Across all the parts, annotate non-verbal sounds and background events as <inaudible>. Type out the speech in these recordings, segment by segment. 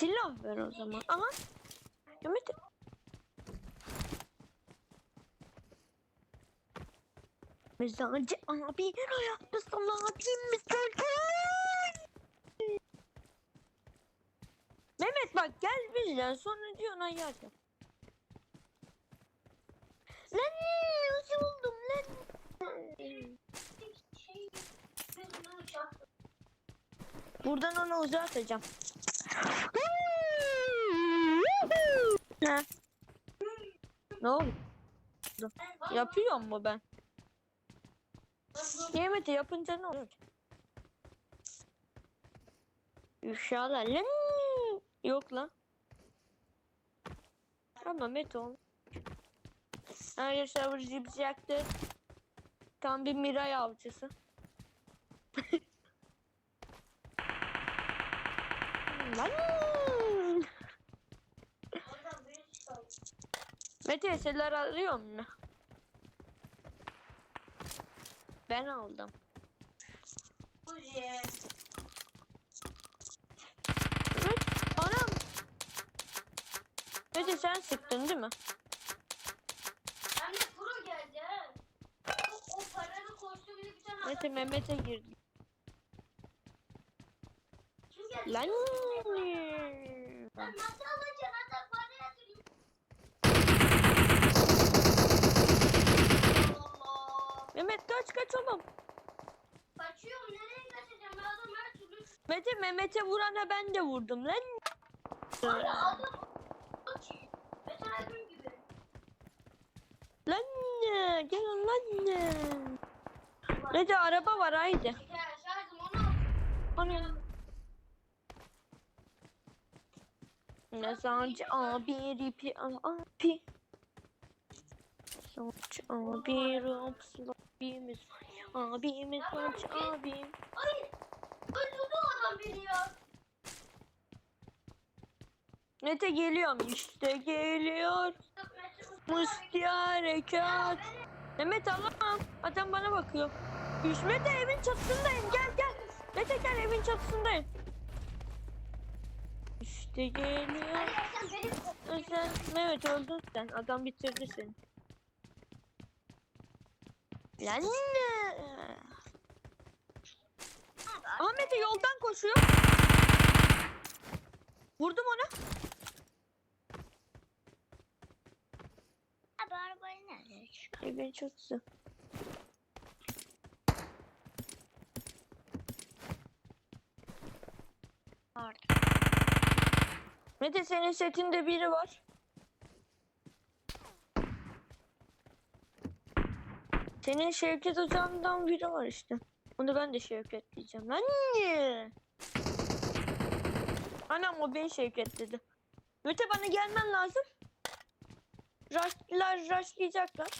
Silah ver o zaman. Aha. Ümit. Mezarcı abi hayatta salatin mezarcı. Mehmet bak gel bizden sonra diyorsun hayat yap. Lan nasıl buldum lan? Buradan onu uzağa atacağım. Ne? Ne oldu? Yapıyor mu ben? Yemedi yapınca ne olur? İnşallah lan. Yok lan. Ama Mete ol. Her server cips yaktı. Tam bir Miray avcısı. <laughs> Lan. Mete eserler arıyor mu? Ben aldım. Evet. Anam. Mete sen sıktın değil mi? De pro geldi ha. O, o paranın koştuğu bir tane Mete. Mehmet'e girdi. Kim geldi? Lan. Mehmet kaç kaç oğlum. Kaçıyorum nereye kaçacağım adam her türlü. Mete Mehmet'e vurana ben de vurdum lan. Abi adam. Mesela gün gibi. Lan gel lan. Mete araba var haydi. Şarjım onu al. Ana. Mezarcı abi ripi abi. Mezarcı abi rapslı abimiz var. Abimiz var abim. Hayır. Öldürdü adam beni ya. Mete geliyorum işte geliyor. Musti harekat. Mehmet Allah'ım adam bana bakıyor. Mete evin çatısındayım gel gel. Mete gel evin çatısındayım. İşte geliyor. Sen Mehmet öldün sen. Adam bitirdi seni. Lan? Ahmet'e yoldan koşuyor. Vurdum onu. Abi arabayı nerede? Evin çatısı. Orada. Mete senin setinde biri var. Senin Şevket hocamdan biri var işte. Onu ben de Şevket diyeceğim. Lan niye? Anam o beni Şevket dedi. Mete bana gelmen lazım. Rushlar, rushlayacaklar.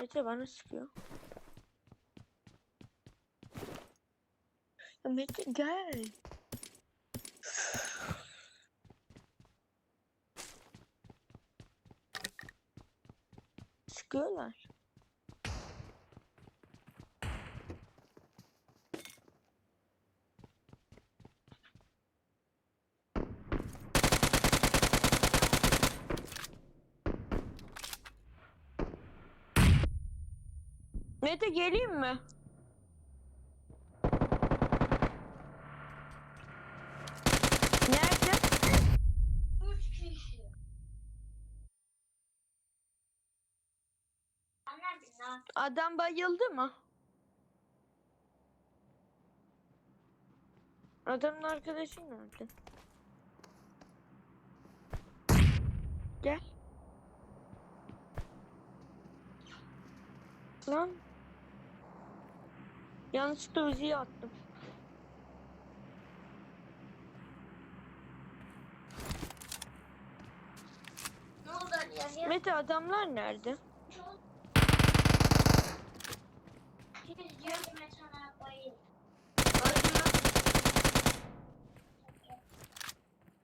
Mete bana sıkıyor. Mete gel. Sıkıyorlar. Mete geleyim mi? Nerede? Üç kişi. Annem bin lan. Adam bayıldı mı? Adamın arkadaşı nerede? Gel. Lan. Yanlışlıkla Uzi'yi attım. Ne oldu ya? Mete adamlar nerede?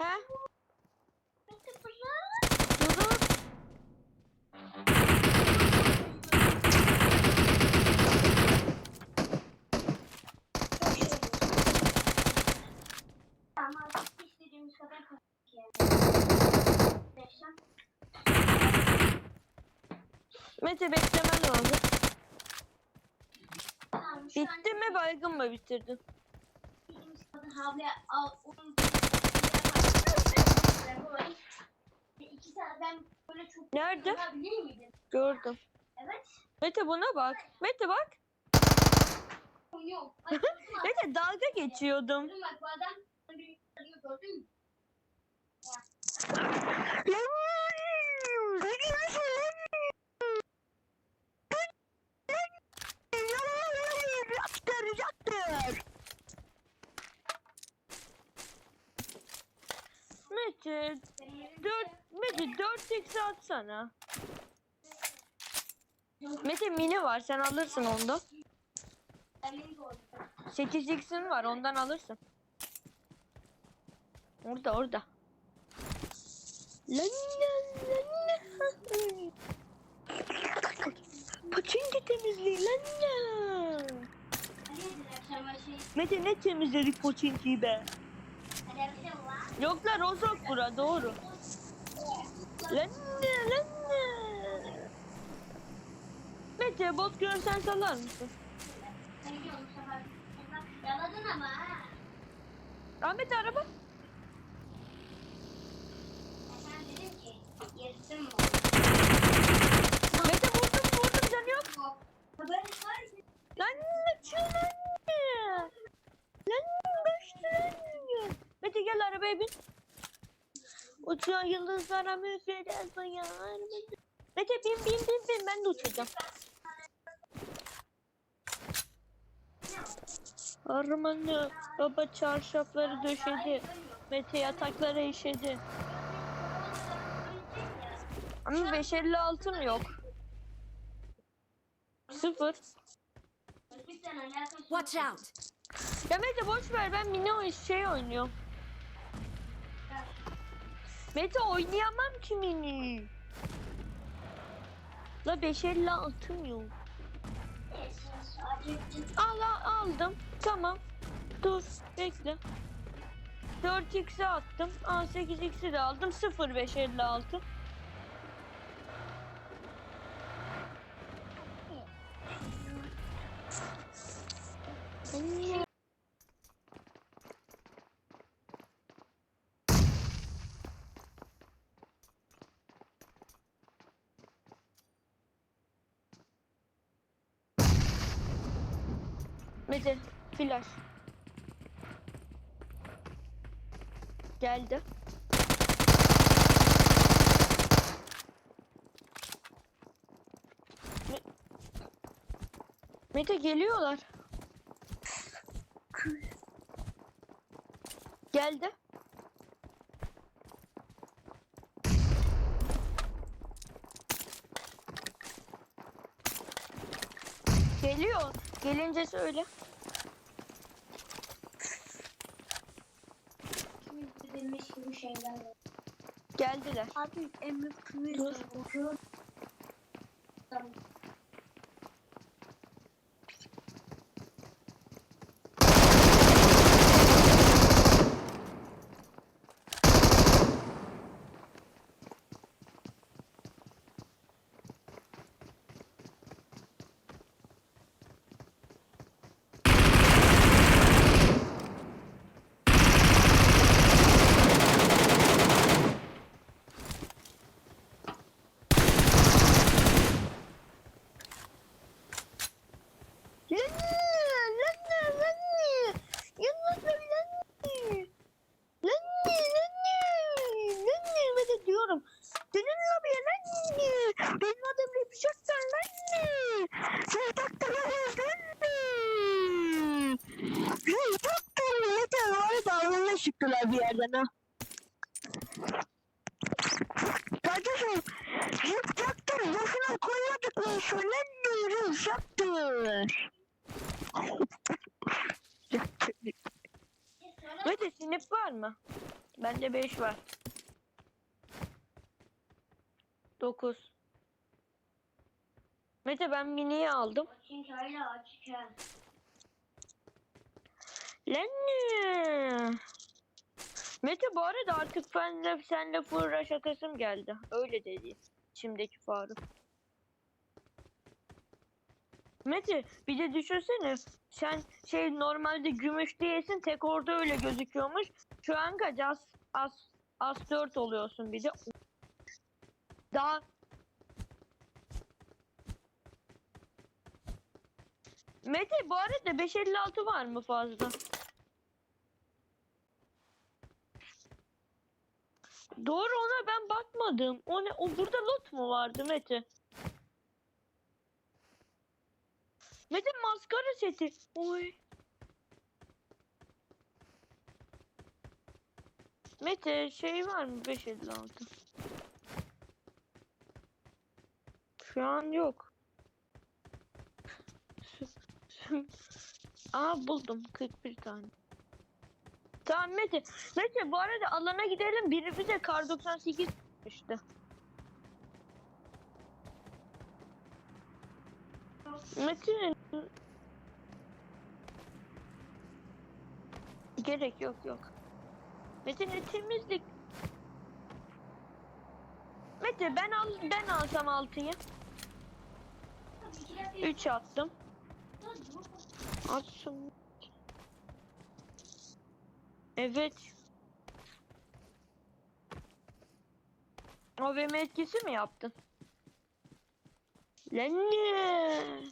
bırak. Durun. Mete beklemen lazım. Bitti mi baygın mı bitirdin? istediğimiz kadar havlu ben böyle çok Nerede? Gördüm. Evet. Mete buna bak. Mete bak. Yok. Mete dalga geçiyordum. Bak bu adam gördün mü? Mete 4 Mete 4x atsana. Mete mini var sen alırsın onda. Emin doğru. 8x'in var ondan alırsın. Orada orada. Lan lan lan. Paçinki temizliği lan lan. Mete ne temizledik Pochinki'yi be? Yok la Rozok bura doğru. Lan ne lan ne? Mete bot görsen salar mısın? Yaladın ama ha. Ahmet araba. Ben dedim ki yarısı mı? Mete vurdum vurdum canı yok. Yok. Haber var. Lan ne çıl lan ne? Lan kaçtı lan ne? Mete gel arabaya bin. Uçuyor yıldızlara müfrede sayar. Mete bin bin bin bin ben de uçacağım. Harmanı baba çarşafları döşedi. Mete yataklara işedi. Ama 556'm yok. Sıfır. Watch out! Ya Mete boş ver ben mini şey oynuyorum. Mete oynayamam ki mini. La 556'm yok. Al al, aldım. Tamam. Dur bekle. 4x'e attım. Aa 8x'i de aldım. 0 556. Mete flash. Geldi. Me- Mete geliyorlar. Geldi. Geliyor. Gelince söyle. Bilmiş gibi şeyler var. Geldiler. Abi Emre Kılıç Dur. okuyor. Tamam. Lan lan lan lan Yalnız lan lan Lan lan lan Ben de diyorum. Senin lobiye lan Benim adım yapacaksan lan Sen taktın lan Sen taktın Yeter var da Çıktılar bir yerden ha. Kardeşim Zıp taktın Boşuna koymadık mı? Saktın Hayır. Mete sinip var mı? Bende 5 var. 9. Mete ben miniyi aldım. Çünkü öyle açık. Lan ne? Mete bu arada artık benle senle fırra şakasım geldi. Öyle dedi. Şimdiki Faruk. Mete bir de düşünsene. Sen şey normalde gümüş değilsin tek orada öyle gözüküyormuş. Şu an kaç as, as, as 4 oluyorsun bir de. Daha Mete bu arada 556 var mı fazla? Doğru ona ben bakmadım. O ne? O burada lot mu vardı Mete? Mete maskara seti. Oy. Mete şey var mı 556? Şu an yok. <laughs> Aa buldum 41 tane. Tamam Mete. Mete bu arada alana gidelim. Biri bize kar 98 işte. Mete Gerek yok yok. Mete ne temizlik. Mete ben al ben alsam 6'yı. 3 attım. Atsın. Evet. AVM etkisi mi yaptın? Lan ne?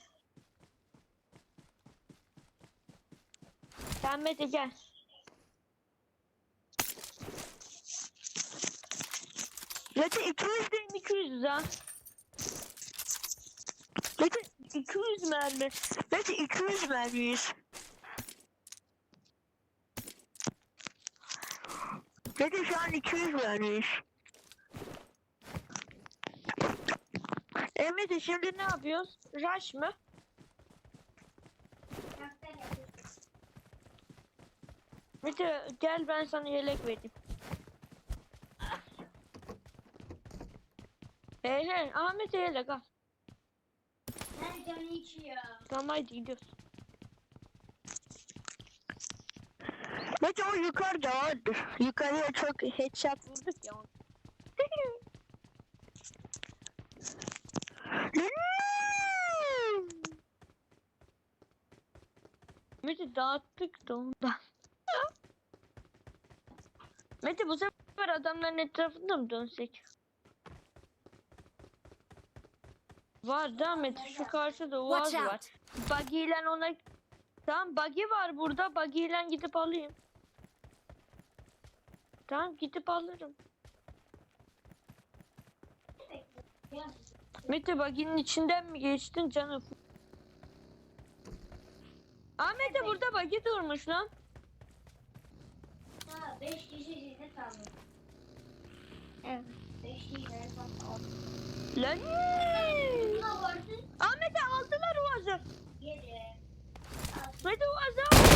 Sen Mete gel. Mete 200 değil 200 ha. Mete 200 mermi. Mete 200 mermiyiz. Mete şu an 200 vermiş. E Mete şimdi ne yapıyoruz? Rush mı? Mete gel ben sana yelek vereyim. Hey hey Ahmet'e yelek al. Nerede canı içiyor? Tamam haydi gidiyoruz. Mete o yukarıda vardır. Yukarıya çok headshot vurduk ya. <laughs> Mete dağıttık da ondan. <laughs> Mete bu sefer adamların etrafında mı dönsek? Var devam et. Şu karşıda Uaz Watch var. out. Buggy ile ona... Tamam buggy var burada. Buggy ile gidip alayım. Tamam gidip alırım. Mete buggy'nin içinden mi geçtin canım? Ahmet'e burada buggy durmuş lan. Ha 5 kişi sizde kaldı. Evet. 5 kişi kaldı. Lan. Ahmet'e aldılar Uaz'ı. Yedi. Mete Uaz'ı aldı.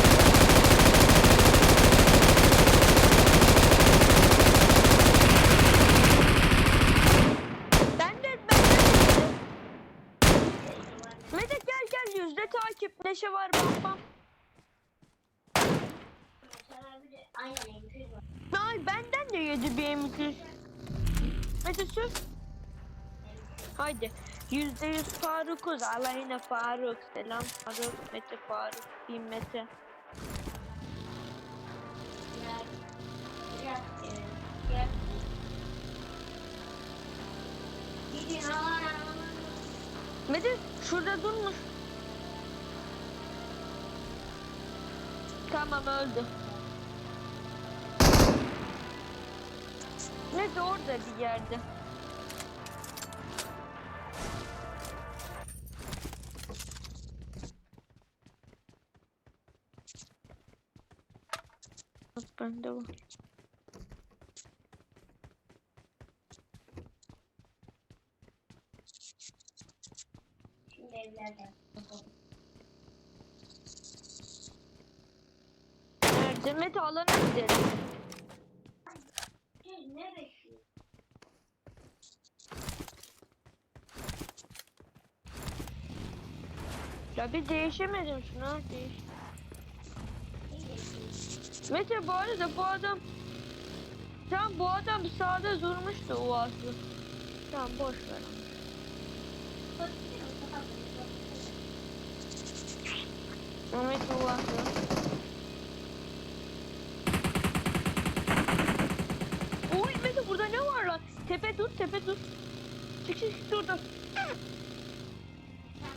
Ben de ben de. Mete gel gel yüzde takip neşe var bam bam. Sana bir de aynen M200 var. Ay benden de yedi bir M200. Mete sür. Haydi. Yüzde yüz Faruk'uz. Alayına Faruk. Selam Faruk. Mete Faruk. Bin Mete. Mete şurada durmuş. Tamam öldü. Mete orada bir yerde. Bende var. Şimdi evlerden. Mete alana gidelim. Ya bir değişemedim şunu. Değiş. Mete bu arada bu adam Tamam bu adam sağda durmuştu o aslı. Tamam boş ver. Mehmet o aslı. Oy Mete burada ne var lan? Tepe dur. Çık çık çık, dur.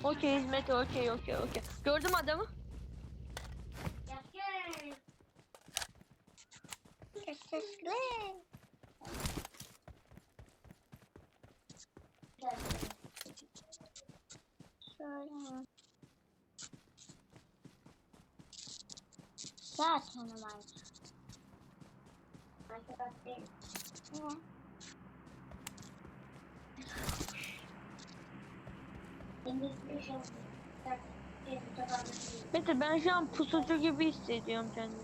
Okey Mete okey okey okey. Gördüm adamı. Zaten var. Arkadaş değil. İngilizce Mete ben şu an pusucu gibi hissediyorum kendimi.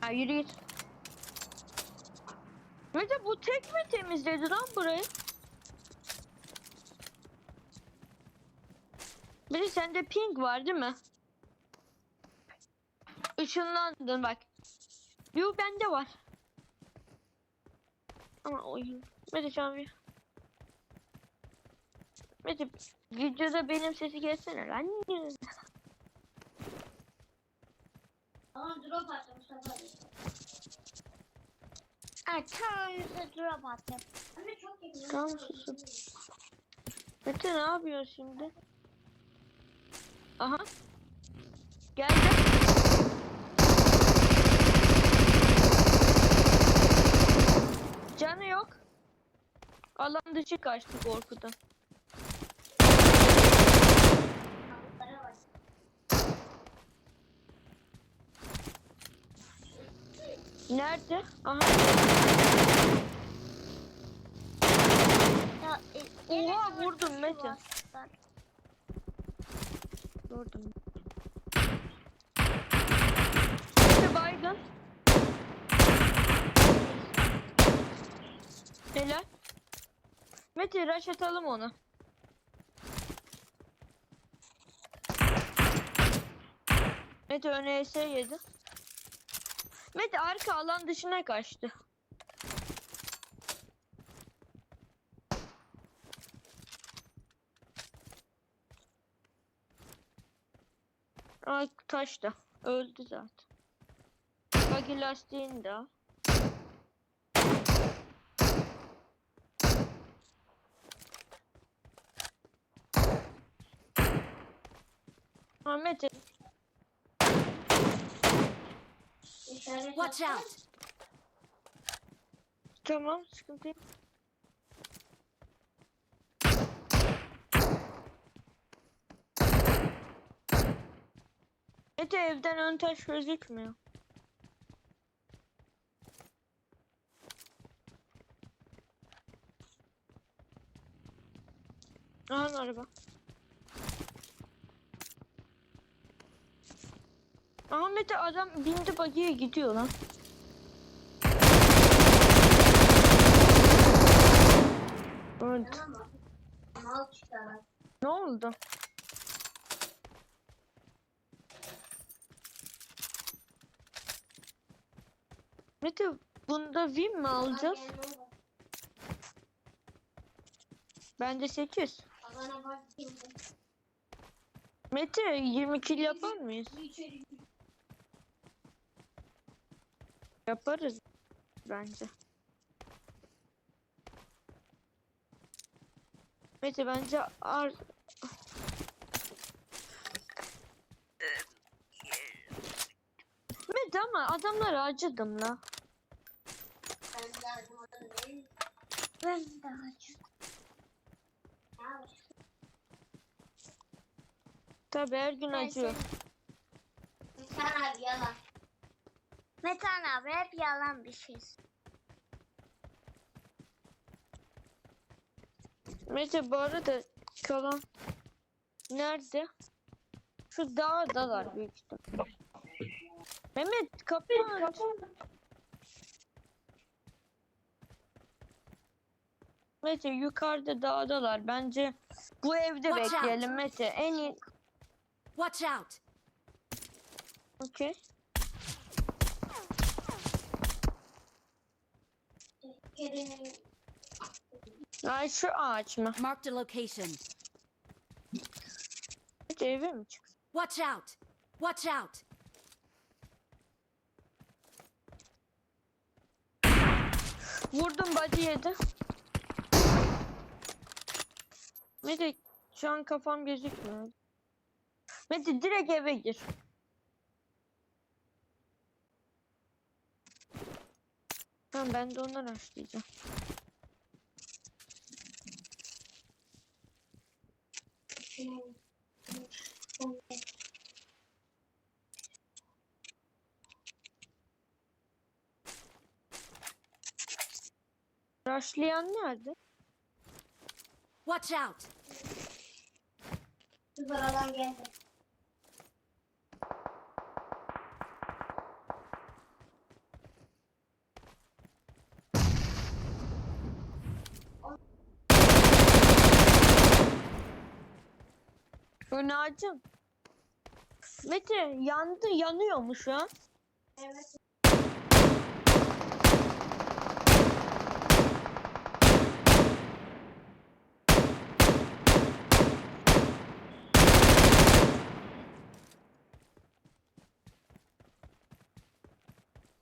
Ha yürü git. Mete bu tek mi temizledi lan burayı? Bir de sende pink var değil mi? Işınlandın bak. Yo bende var. Ama oyun. Mete bir. Mete videoda benim sesi gelsene lan. Ama drop attı Mustafa abi. Arkamıza drop attı. Anne çok yakın. Tamam, susun. Mete ne yapıyorsun şimdi? Aha. Geldi. Canı yok. Alan dışı kaçtı korkudan. Nerede? Aha. Ya, e, Oha, vurdum şu Mete. var. Gördüm. Mete baygın. Helal. Mete rush atalım onu. Mete öne ES yedi. Mete arka alan dışına kaçtı. Ay taştı. Öldü zaten. Bagi lastiğini de. Ahmet Watch out! tamam sıkıntı yok. Mete evden ön taş gözükmüyor. Aha araba. Aha Mete adam bindi bagiye gidiyor lan. Evet. Ne oldu? Mete bunda win mi alacağız? Bende 8. Bana bak. Mete 20 kill yapar mıyız? Yaparız bence. Mete bence ar Mete ama adamlara acıdım la. Ben de. Ben acıdım. Tabi her gün Ben acıyor. Metan abi yalan. Metan abi hep yalan bir şey. Mete bu arada kalan nerede? Şu dağdalar büyük ihtimalle. Mehmet kapıyı kapat. Mete yukarıda dağdalar. Bence bu evde Watch bekleyelim out. Mete. En iyi. Watch out. Okay. Gelin. Ay şu ağaç mı? Marked a location. Eve mi? Watch out! Watch out! Vurdum body yedi. Mete şu an kafam gözükmüyor. Mete direkt eve gir. Tamam ben de ondan açlayacağım. Rushlayan nerede? Watch out! Sıfıradan geldi. Ön ağacım. Mete yandı yanıyor mu şu an? Evet.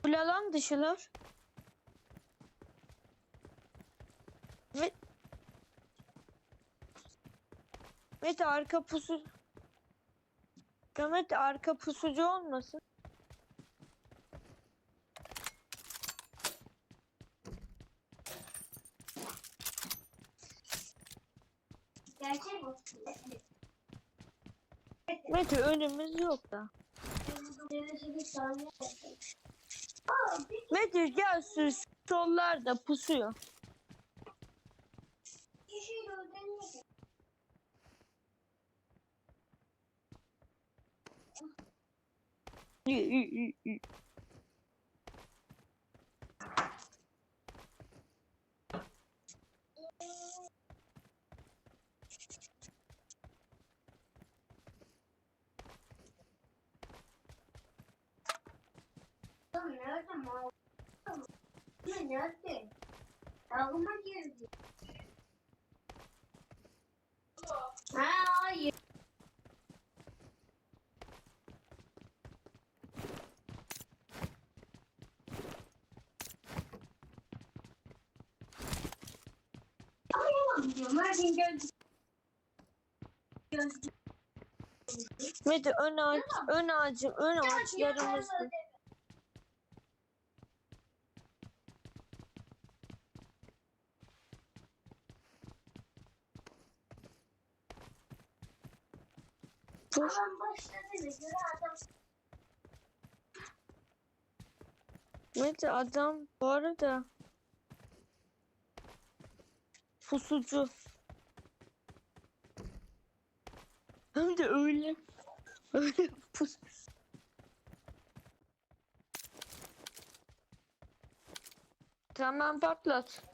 Full alan dışılar. Ve Mete arka pusu Mete arka pusucu olmasın. Gerçek mi? Mete önümüz yok da. Mete gel şu sollarda pusuyor. kişiyle ödenemedim. İyi, iyi, iyi, iyi. Oğlum nerede mal? Ne nerede? Dağıma girdi. Mete ön ağaç, ön ağacım, ön ağaçlarımızda. Dur. Göre adam. Bu arada pusucu. Hem de. Öyle pus. Tamam patlat.